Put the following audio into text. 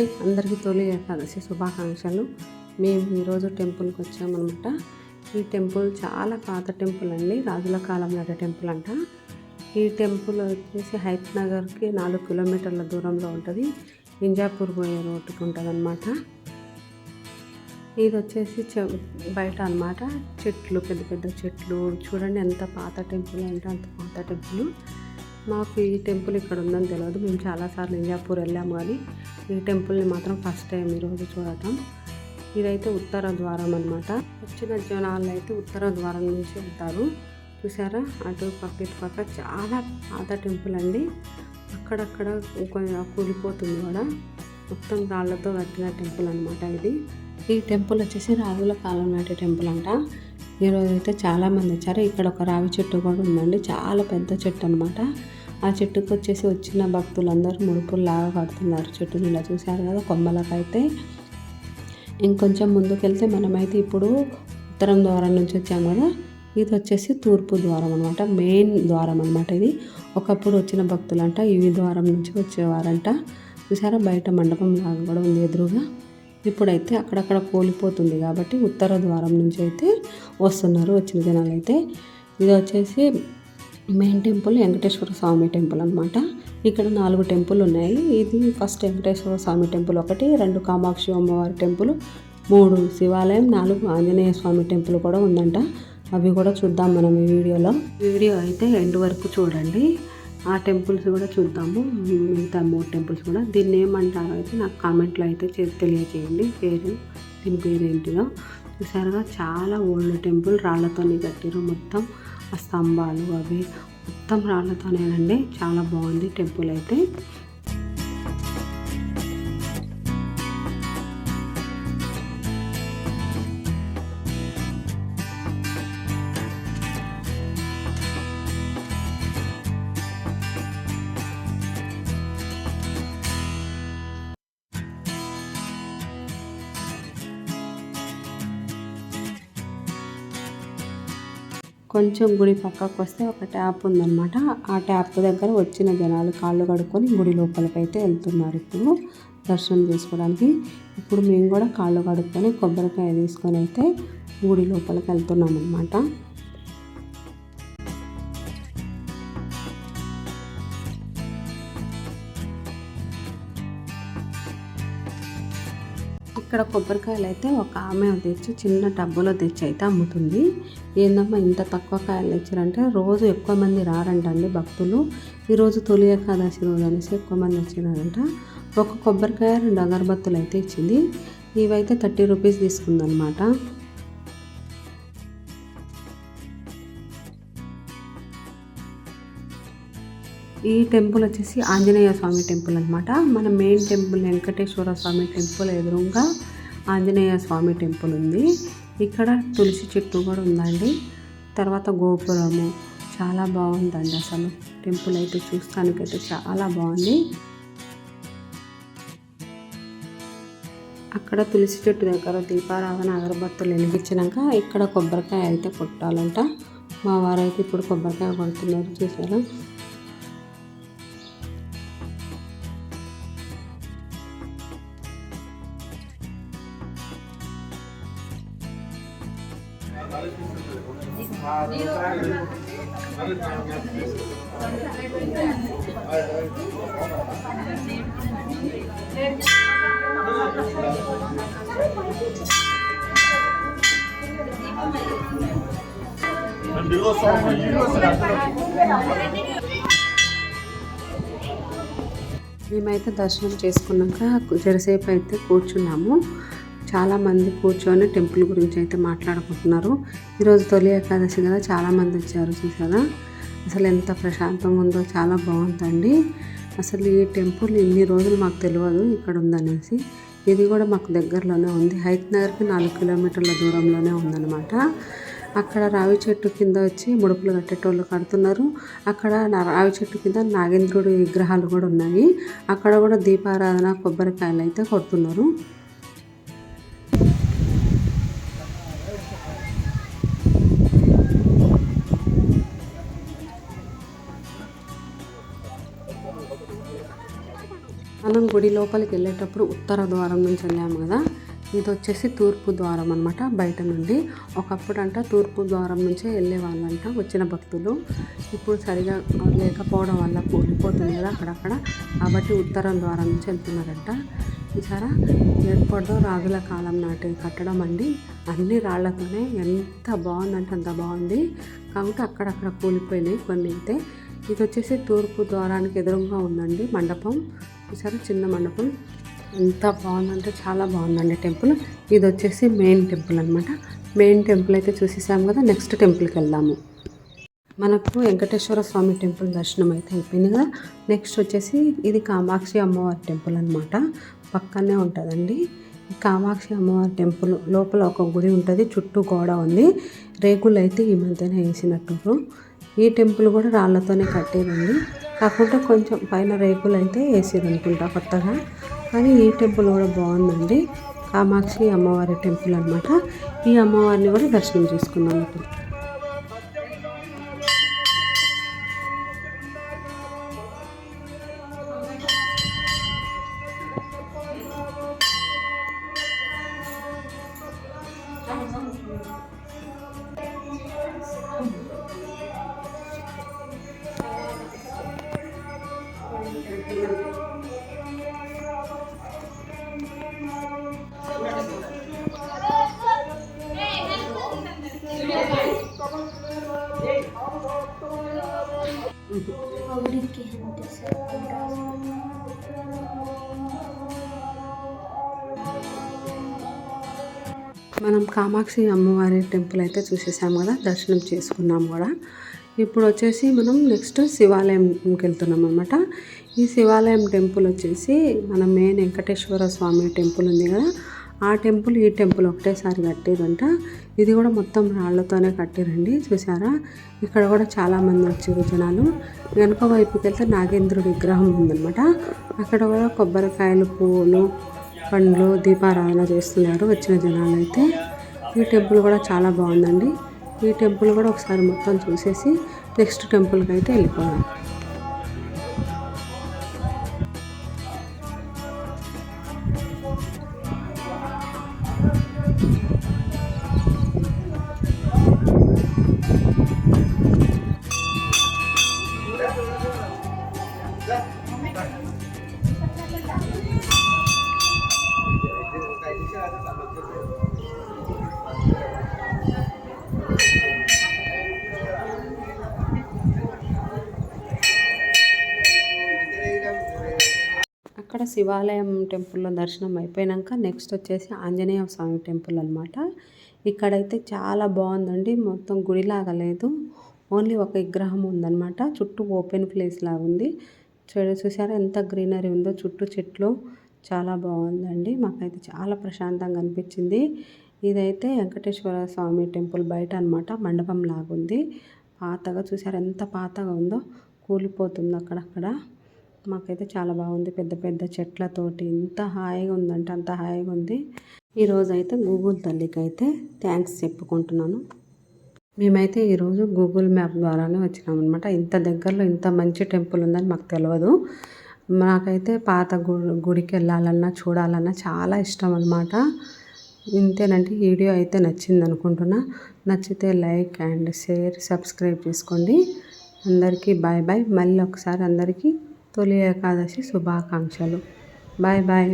అందరికీ తొలి ఏకాదశి శుభాకాంక్షలు. మేము ఈరోజు టెంపుల్కి వచ్చామన్నమాట ఈ టెంపుల్ చాలా పాత టెంపుల్ అండి. రాజుల కాలం నాటి టెంపుల్ అంట. ఈ టెంపుల్ వచ్చేసి హైత్ నగర్కి నాలుగు కిలోమీటర్ల దూరంలో ఉంటుంది. ఇంజాపూర్ పోయే రోడ్డుకి ఉంటుంది అనమాట ఇది వచ్చేసి చె బయట అనమాట చెట్లు పెద్ద పెద్ద చెట్లు. చూడండి ఎంత పాత టెంపుల్ అంటే అంత పాత టెంపుల్. మాకు ఈ టెంపుల్ ఇక్కడ ఉందని తెలియదు మేము చాలాసార్లు ఇంజాపూర్ వెళ్ళాము కానీ ఈ టెంపుల్ని మాత్రం ఫస్ట్ టైం ఈరోజు చూడటం. ఇదైతే ఉత్తర ద్వారం అనమాట వచ్చిన జనాలు అయితే ఉత్తర ద్వారం నుంచి వెళ్తారు చూసారా అటు పక్క ఇటు పక్క చాలా పాత టెంపుల్ అండి. అక్కడక్కడ కొంచెం కూలిపోతుంది కూడా. మొత్తం రాళ్ళతో కట్టిన టెంపుల్ అనమాట ఇది. ఈ టెంపుల్ వచ్చేసి రాజుల కాలం నాటి టెంపుల్ అంట. ఈరోజు అయితే చాలామంది వచ్చారు. ఇక్కడ ఒక రావి చెట్టు కూడా ఉందండి. చాలా పెద్ద చెట్టు అనమాట ఆ చెట్టుకు వచ్చేసి వచ్చిన భక్తులందరూ ముడుపుల్లాగా కడుతున్నారు. చెట్టుని ఇలా చూశారు కదా కొమ్మలకైతే. ఇంకొంచెం ముందుకెళ్తే మనమైతే ఇప్పుడు ఉత్తరం ద్వారం నుంచి వచ్చాము కదా ఇది వచ్చేసి తూర్పు ద్వారం అనమాట మెయిన్ ద్వారం అనమాట ఇది. ఒకప్పుడు వచ్చిన భక్తులంట ఈ ద్వారం నుంచి వచ్చేవారంట. చూసారా బయట మండపం లాగా కూడా ఉంది ఎదురుగా. ఇప్పుడైతే అక్కడక్కడ కోలిపోతుంది కాబట్టి ఉత్తర ద్వారం నుంచి అయితే వస్తున్నారు వచ్చిన జనాలు అయితే ఇది వచ్చేసి main temple Venkateshwara Swamy temple అనమాట ఇక్కడ నాలుగు టెంపుల్ ఉన్నాయి. ఇది ఫస్ట్ వెంకటేశ్వర స్వామి టెంపుల్ ఒకటి రెండు కామాక్షి అమ్మవారి టెంపుల్ మూడు శివాలయం నాలుగు ఆంజనేయ స్వామి టెంపుల్ కూడా ఉందంట. అవి కూడా చూద్దాం మనం ఈ వీడియోలో. వీడియో అయితే ఎండ్ వరకు చూడండి. ఆ టెంపుల్స్ కూడా చూద్దాము. మిగతా మూడు టెంపుల్స్ కూడా. దీన్ని ఏమంటారో అయితే నాకు కామెంట్లో అయితే తెలియజేయండి పేరు దీని పేరు ఏంటిదో చూసారుగా చాలా ఓల్డ్ టెంపుల్ రాళ్ళతోని కట్టారు మొత్తం. ఆ స్తంభాలు అవి మొత్తం రాళ్ళతోనేనండి. చాలా బాగుంది టెంపుల్ అయితే. కొంచెం గుడి పక్కకు వస్తే ఒక ట్యాప్ ఉందన్నమాట. ఆ ట్యాప్ దగ్గర వచ్చిన జనాలు కాళ్ళు కడుక్కొని గుడి లోపలికైతే వెళ్తున్నారు ఇప్పుడు దర్శనం చేసుకోవడానికి. ఇప్పుడు మేము కూడా కాళ్ళు కడుక్కొని కొబ్బరికాయ తీసుకొని అయితే గుడి లోపలికి వెళ్తున్నాం అనమాట ఇక్కడ కొబ్బరికాయలు అయితే ఒక ఆమె తెచ్చి చిన్న టబ్బులో తెచ్చి అయితే అమ్ముతుంది. ఏందమ్మా ఇంత తక్కువ కాయలు తెచ్చారంటే రోజు ఎక్కువ మంది రారంటండి భక్తులు. ఈరోజు తొలి ఏకాదశి రోజు అనేసి ఎక్కువ మంది వచ్చినారంట. ఒక కొబ్బరికాయ రెండు అగరబత్తులు అయితే ఇచ్చింది. ఇవైతే థర్టీ రూపీస్ తీసుకుందనమాట. ఈ టెంపుల్ వచ్చేసి ఆంజనేయ స్వామి టెంపుల్ అనమాట మన main temple Venkateswara Swamy temple ఎదురుగా ఆంజనేయ స్వామి టెంపుల్ ఉంది. ఇక్కడ తులసి చెట్టు కూడా ఉందండి. తర్వాత గోపురము. చాలా బాగుందండి అసలు. టెంపుల్ అయితే చూస్తానికైతే చాలా బాగుంది. అక్కడ తులసి చెట్టు దగ్గర దీపారాధన అగరబత్తులు వెలిగించినాక ఇక్కడ కొబ్బరికాయ అయితే కొట్టాలంట. మా వారైతే ఇప్పుడు కొబ్బరికాయ కొడుతున్నారు చూసారా మేమైతే దర్శనం చేసుకున్నాక జరసేపు అయితే కూర్చున్నాము. చాలామంది కూర్చొని టెంపుల్ గురించి అయితే మాట్లాడుకుంటున్నారు. ఈరోజు తొలి ఏకాదశి కదా చాలామంది వచ్చారు చూసారా? అసలు ఎంత ప్రశాంతంగా ఉందో చాలా బాగుందండి. అసలు ఈ టెంపుల్ ఇన్ని రోజులు మాకు తెలియదు ఇక్కడ ఉందనేసి. ఇది కూడా మాకు దగ్గరలోనే ఉంది. హైత్ నగర్కి నాలుగు కిలోమీటర్ల దూరంలోనే ఉందన్నమాట. అక్కడ రావి చెట్టు కింద వచ్చి ముడుపులు కట్టేటోళ్ళు కడుతున్నారు. అక్కడ రావి చెట్టు కింద నాగేంద్రుడి విగ్రహాలు కూడా ఉన్నాయి. అక్కడ కూడా దీపారాధన కొబ్బరికాయలు అయితే కొడుతున్నారు. గుడి లోపలికి వెళ్ళేటప్పుడు ఉత్తర ద్వారం నుంచి వెళ్ళాము కదా. ఇది వచ్చేసి తూర్పు ద్వారం అనమాట బయట నుండి. ఒకప్పుడు అంట తూర్పు ద్వారం నుంచే వెళ్ళే వాళ్ళంట వచ్చిన భక్తులు. ఇప్పుడు సరిగా లేకపోవడం వల్ల కూలిపోతుంది కదా అక్కడక్కడ. కాబట్టి ఉత్తరం ద్వారం నుంచి వెళ్తున్నారంట. చూసారా? ఎయిర్పోర్ట్లో రాజుల కాలం నాటి కట్టడం అండి. అన్ని రాళ్ళతోనే ఎంత బాగుందంటే అంత బాగుంది. కాబట్టి అక్కడక్కడ కూలిపోయినాయి కొన్ని అయితే ఇది వచ్చేసి తూర్పు ద్వారానికి ఎదురుగా ఉందండి మండపం. చూసారా చిన్న మండపం. ఎంత బాగుందంటే చాలా బాగుందండి టెంపుల్. ఇది వచ్చేసి మెయిన్ టెంపుల్ అనమాట మెయిన్ టెంపుల్ అయితే చూసేసాము కదా నెక్స్ట్ టెంపుల్కి వెళ్దాము. మనకు వెంకటేశ్వర స్వామి టెంపుల్ దర్శనం అయితే అయిపోయింది కదా. నెక్స్ట్ వచ్చేసి ఇది కామాక్షి అమ్మవారి టెంపుల్ అనమాట పక్కనే ఉంటుందండి. కామాక్షి అమ్మవారి టెంపుల్ లోపల ఒక గుడి ఉంటుంది చుట్టూ గోడ ఉంది. రేకులు అయితే ఈ మధ్యన వేసినట్టు ఈ టెంపుల్ కూడా రాళ్ళతోనే కట్టేదండి. కాకుండా కొంచెం పైన రేకులు అయితే వేసేది అనుకుంటా కొత్తగా. కానీ ఈ టెంపుల్ కూడా బాగుందండి. కామాక్షి అమ్మవారి టెంపుల్ అనమాట ఈ అమ్మవారిని కూడా దర్శనం చేసుకున్నాం ఇప్పుడు మనం కామాక్షి అమ్మవారి టెంపుల్ అయితే చూసేసాము కదా దర్శనం చేసుకున్నాం కూడా. ఇప్పుడు వచ్చేసి మనం నెక్స్ట్ శివాలయంకి వెళ్తున్నాం అనమాట ఈ శివాలయం టెంపుల్ వచ్చేసి మన మెయిన్ వెంకటేశ్వర స్వామి టెంపుల్ ఉంది కదా ఆ టెంపుల్ ఈ టెంపుల్ ఒకటేసారి కట్టేదంట ఇది కూడా మొత్తం రాళ్ళతోనే కట్టారండి చూసారా ఇక్కడ కూడా చాలామంది వచ్చారు జనాలు. వెనుక వైపుకి వెళ్తే నాగేంద్రుడి విగ్రహం ఉందన్నమాట. అక్కడ కూడా కొబ్బరికాయలు పువ్వులు పండ్లు దీపారాధన చేస్తున్నారు వచ్చిన జనాలు అయితే ఈ టెంపుల్ కూడా చాలా బాగుందండి. ఈ టెంపుల్ కూడా ఒకసారి మొత్తం చూసేసి నెక్స్ట్ టెంపుల్కి అయితే వెళ్ళిపోదాం. శివాలయం టెంపుల్లో దర్శనం అయిపోయాక నెక్స్ట్ వచ్చేసి ఆంజనేయ స్వామి టెంపుల్ అనమాట ఇక్కడైతే చాలా బాగుందండి. మొత్తం గుడిలాగా లేదు. ఓన్లీ ఒక విగ్రహం ఉందన్నమాట. చుట్టూ ఓపెన్ ప్లేస్ లాగా ఉంది. చూడ చూసారా ఎంత గ్రీనరీ ఉందో. చుట్టూ చెట్లు. చాలా బాగుందండి. మాకైతే చాలా ప్రశాంతంగా అనిపించింది. ఇదైతే వెంకటేశ్వర స్వామి టెంపుల్ బయట అనమాట మండపం లాగుంది. పాతగా చూసారు ఎంత పాతగా ఉందో. కూలిపోతుంది అక్కడక్కడ. మాకైతే చాలా బాగుంది. పెద్ద పెద్ద చెట్లతోటి ఎంత హాయిగా ఉందంటే అంత హాయిగా ఉంది. ఈరోజు అయితే గూగుల్ తల్లికి అయితే థ్యాంక్స్ చెప్పుకుంటున్నాను. మేమైతే ఈరోజు గూగుల్ మ్యాప్ ద్వారానే వచ్చినాం అనమాట ఇంత దగ్గరలో ఇంత మంచి టెంపుల్ ఉందని మాకు తెలియదు నాకైతే పాత గుడికి వెళ్ళాలన్నా చూడాలన్నా చాలా ఇష్టం అనమాట ఇంతేనంటే వీడియో అయితే నచ్చింది అనుకుంటున్నా. నచ్చితే లైక్ అండ్ షేర్ సబ్స్క్రైబ్ చేసుకోండి. అందరికీ బాయ్ బాయ్. మళ్ళీ ఒకసారి అందరికీ తొలి ఏకాదశి శుభాకాంక్షలు. Bye bye.